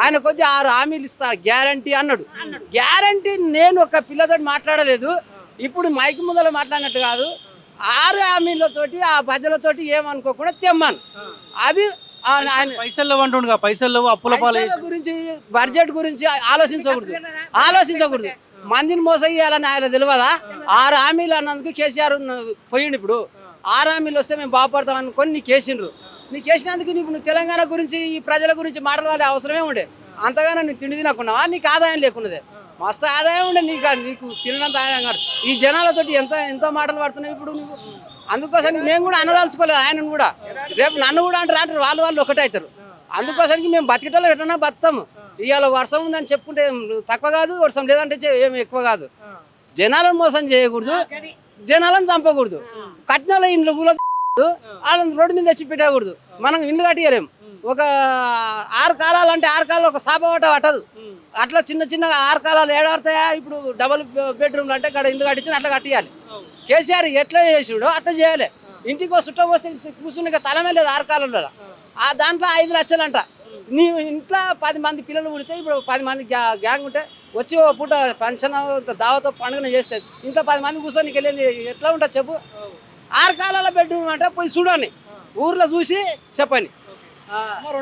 ఆయన కొద్ది ఆరు హామీలు ఇస్తా గ్యారంటీ అన్నాడు. గ్యారంటీ నేను ఒక పిల్లతో మాట్లాడలేదు. ఇప్పుడు మైక్ ముందర మాట్లాడినట్టు కాదు. ఆరు హామీలతోటి ఆ ప్రజలతోటి ఏమనుకోకుండా తెమ్మాను. అది ఆయన ఆయన పైసలు లేవు అంటుండగా పైసలు లేవు అప్పుల పాలు గురించి బడ్జెట్ గురించి ఆలోచించకూడదు. ఆలోచించకూడదు. మందిని మోసయ్యాలని ఆయన తెలియదా? ఆరు హామీలు అన్నందుకు కేసీఆర్ పోయిండు ఇప్పుడు. ఆరు హామీలు వస్తే మేము బాగుపడతాం అనుకొని నీకు వేసిండ్రు నీకు చేసినందుకు నీకు నువ్వు తెలంగాణ గురించి ఈ ప్రజల గురించి మాట్లాడే అవసరమే ఉండే. అంతగానో నీకు తిండి తినకున్నావా? నీకు ఆదాయం లేకున్నదే. మస్తు ఆదాయం ఉండే నీకు నీకు తినడంత ఆదాయం కాదు. ఈ జనాలతోటి ఎంత ఎంత మాటలు పడుతున్నావు ఇప్పుడు నువ్వు? అందుకోసం మేము కూడా అనదలుచుకోలేదు ఆయనను కూడా. రేపు నన్ను కూడా అంటారు అంటారు వాళ్ళు వాళ్ళు ఒకటే అవుతారు. అందుకోసానికి మేము బతికేటోళ్ళు ఎట్లన్నా బతాము ఇవాళ వర్షం ఉందని చెప్పుకుంటే తక్కువ కాదు వర్షం లేదంటే ఏం ఎక్కువ కాదు. జనాలను మోసం చేయకూడదు జనాలను చంపకూడదు. కట్నాల ఇండ్లు కూడా వాళ్ళని రోడ్డు మీద తెచ్చి పెట్టకూడదు. మనం ఇండ్లు కట్టియలేం. ఒక ఆరు కాలాలు అంటే ఆరు కాలాలు ఒక సాప పట్ట పట్టదు. అట్లా చిన్న చిన్న ఆరు కాలాలు ఏడాడుతాయా? ఇప్పుడు డబుల్ బెడ్రూమ్లు అంటే ఇక్కడ ఇల్లు కట్టించిన అట్లా కట్టియాలి. కేసీఆర్ ఎట్లా చేసిడో అట్లా చేయాలి. ఇంటికి ఒక చుట్టం వస్తే కూర్చుని తలమే లేదు ఆరు కాలంలో ఆ దాంట్లో ఐదు లక్షలంట. నీ ఇంట్లో పది మంది పిల్లలు పుడితే ఇప్పుడు పది మంది గ్యా- గ్యాంగ్ ఉంటే వచ్చి ఓ పూట పెన్షన్ దావతో పండుగను చేస్తే ఇంట్లో పది మంది కూర్చొని వెళ్ళింది ఎట్లా ఉంటుంది చెప్పు? ఆరు కాలాల బెడ్రూమ్ అంటే పోయి చూడండి. ఊర్లో చూసి చెప్పండి.